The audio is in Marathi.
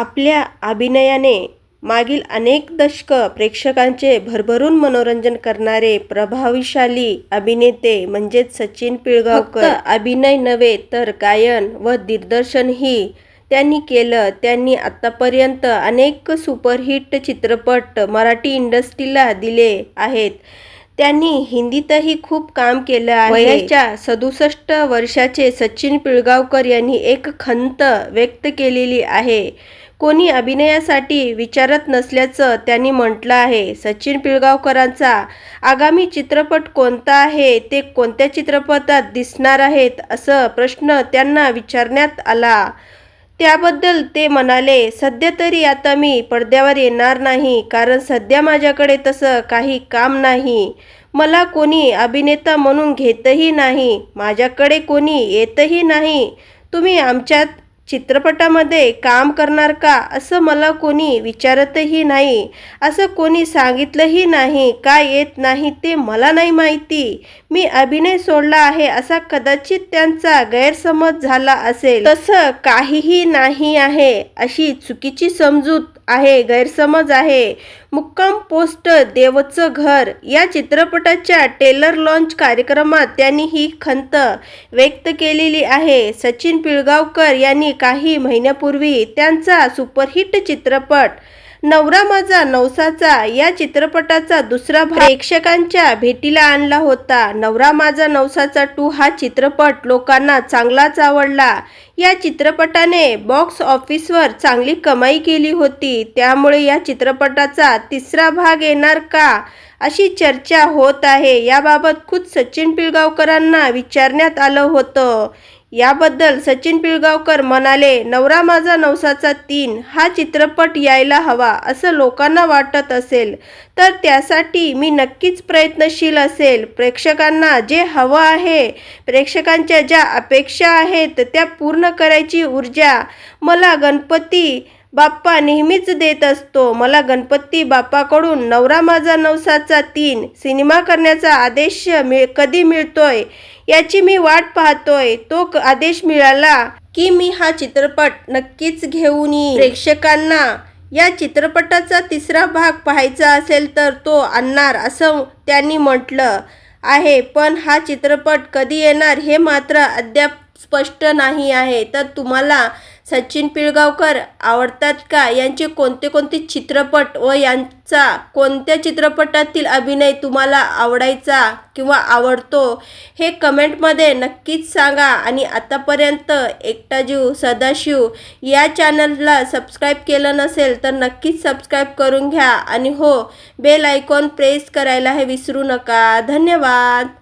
आपल्या अभिनयाने मागील अनेक दशकं प्रेक्षकांचे भरभरून मनोरंजन करणारे प्रभावशाली अभिनेते म्हणजेच सचिन पिळगावकर. अभिनय नव्हे तर गायन व दिग्दर्शनही त्यांनी केलं. त्यांनी आतापर्यंत अनेक सुपरहिट चित्रपट मराठी इंडस्ट्रीला दिले आहेत. त्यांनी हिंदीतही खूप काम केलं आहे. वयाच्या सदुसष्ट वर्षाचे सचिन पिळगावकर यांनी एक खंत व्यक्त केलेली आहे. कोणी अभिनयासाठी विचारत नसल्याचं त्यांनी म्हटलं आहे. सचिन पिळगावकरांचा आगामी चित्रपट कोणता आहे? ते कोणत्या चित्रपटात दिसणार आहेत? असं प्रश्न त्यांना विचारण्यात आला. त्याबद्दल ते म्हणाले सध्या तरी आता मी पडद्यावर येणार नाही कारण सध्या माझ्याकडे तसं काही काम नाही. मला कोणी अभिनेता म्हणून घेतही नाही. माझ्याकडे कोणी येतही नाही. तुम्ही आमच्यात चित्रपटामध्ये काम करणार का? असं मला कोणी विचारतही नाही. असं कोणी सांगितलंही नाही. काय येत नाही ते मला नाही माहिती. मी अभिनय सोडला आहे असा कदाचित त्यांचा गैरसमज झाला असेल. तसं काहीही नाही आहे अशी चुकीची समजूत आहे गैरसमज आहे. मुक्काम पोस्ट देवचं घर. या चित्रपटाच्या टेलर लॉन्च कार्यक्रमात त्यांनी ही खंत व्यक्त केलेली आहे. सचिन पिळगावकर यांनी काही महिन्यापूर्वी त्यांचा सुपरहिट चित्रपट नवरा माझा नवसाचा या चित्रपटाचा दुसरा भाग प्रेक्षकांच्या भेटीला आणला होता. नवरा माझा नवसाचा टू हा चित्रपट लोकांना चांगलाच आवडला. या चित्रपटाने बॉक्स ऑफिसवर चांगली कमाई केली होती. त्यामुळे या चित्रपटाचा तिसरा भाग येणार का? अशी चर्चा होत आहे. याबाबत खुद सचिन पिळगावकरांना विचारण्यात आलं होतं. याबद्दल सचिन पिळगावकर म्हणाले नवरा माझा नवसाचा तीन हा चित्रपट यायला हवा असं लोकांना वाटत असेल. तर त्यासाठी मी नक्कीच प्रयत्नशील असेल. प्रेक्षकांना जे हवं आहे प्रेक्षकांच्या ज्या अपेक्षा आहेत त्या पूर्ण करायची ऊर्जा. मला गणपती बाप्पा नेहमीच देत असतो. मला गणपती बाप्पाकडून नवरा माझा नवसाचा तीन. सिनेमा करण्याचा आदेश मिळ कधी मिळतोय? याची मी वाट पाहतोय. तो क- आदेश मिळाला की मी हा चित्रपट नक्कीच घेऊन येईन. प्रेक्षकांना या चित्रपटाचा तिसरा भाग पाहायचा असेल तर तो आणणार असं त्यांनी म्हटलं आहे. पण हा चित्रपट कधी येणार हे मात्र अद्याप स्पष्ट नाही आहे. तर तुम्हाला सचिन पिळगावकर आवडतात का? यांचे कोणते कोणते चित्रपट व यांचा कोणत्या चित्रपटातील अभिनय तुम्हाला आवडायचा किंवा आवडतो? हे कमेंटमध्ये नक्कीच सांगा. आणि आतापर्यंत एकटा जीव सदाशिव या चॅनलला सबस्क्राईब केलं नसेल तर नक्कीच सबस्क्राईब करून घ्या. आणि हो बेल आयकॉन प्रेस करायला हे विसरू नका. धन्यवाद!